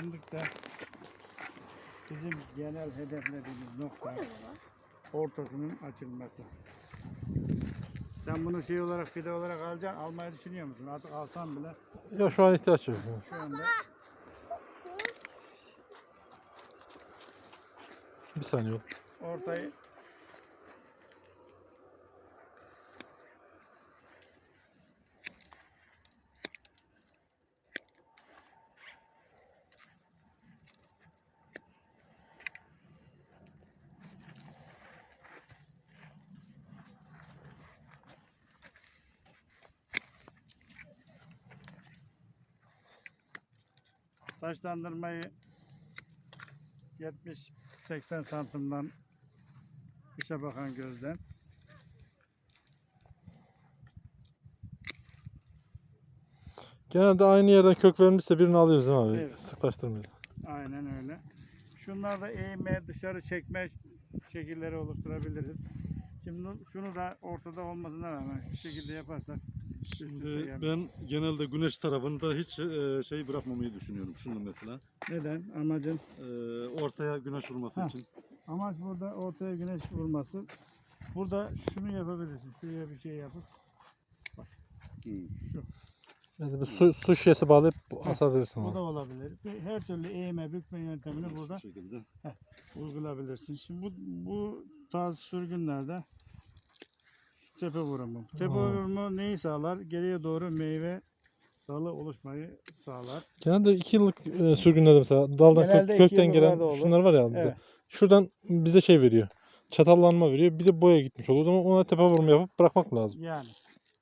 Fındıkta bizim genel hedeflediğimiz nokta ortasının açılması. Sen bunu şey olarak fide olarak alacaksın, almayı düşünüyor musun? Artık alsan bile Ya şu an ihtiyaç yok. şu anda Bir saniye. ortayı taşlandırmayı 70-80 santimden dışa bakan gözden Genelde aynı yerden kök vermişse birini alıyoruz değil mi abi? Evet. Sıklaştırmayalım. Aynen öyle. Şunlar da eğme, dışarı çekme şekilleri oluşturabiliriz. Şimdi şunu da ortada olmasına rağmen şu şekilde yaparsak Şimdi gelmez. ben genelde güneş tarafında hiç e, şey bırakmamayı düşünüyorum. Şunu mesela. neden? Amacın E, ortaya güneş vurması Ha. için. amaç burada ortaya güneş vurması. Burada şunu yapabilirsin. Şuraya bir şey yapıp şu. Yani bir su, su şişesi bağlayıp asabilirsin. Bu da olabilir. Her türlü eğme, bükme yöntemini burada şekilde. uygulayabilirsin. Şimdi bu, bu tarz sürgünlerde tepe vurumu. Tepe Hmm. vurumu neyi sağlar? Geriye doğru meyve dalı oluşmayı sağlar. Genelde 2 yıllık e, sürgünlerde mesela daldan kök- iki kökten gelen olur. şunlar var ya bize. Evet. Şuradan bize şey veriyor. Çatallanma veriyor. Bir de boya gitmiş oluyor. O zaman ona tepe vurma yapıp bırakmak lazım. Yani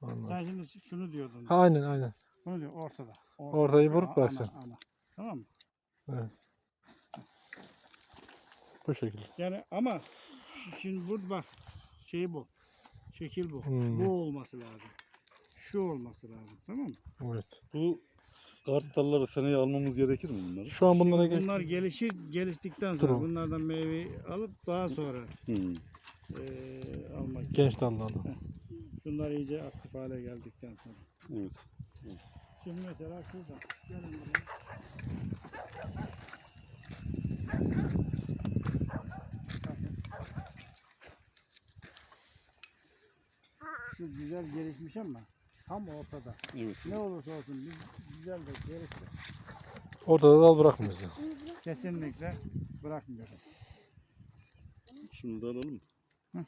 Anladım. sen şimdi şunu diyordun. Ha aynen aynen. Bunu diyor ortada. Ortayı vurup bırakacaksın. ana. Tamam mı? Evet. Bu şekilde. Yani ama şimdi bu bak şey bu. Şekil bu. Hmm. Bu olması lazım. Şu olması lazım. Tamam mı? Evet. Bu kart dalları seneye almamız gerekir mi bunları? Şu an bunlara Şimdi bunlar gelişir, geliştikten sonra Durun. bunlardan meyveyi alıp daha sonra Hı. eee almak. genç dallardan. Şunlar iyice aktif hale geldikten sonra. Evet. Şimdi mesela şurada. Gelin buraya. Şu güzel gelişmiş ama tam ortada. Evet. Ne olursa olsun biz güzel de gelişti. Orada da dal bırakmıyoruz. Kesinlikle bırakmıyorum. Şunu da alalım.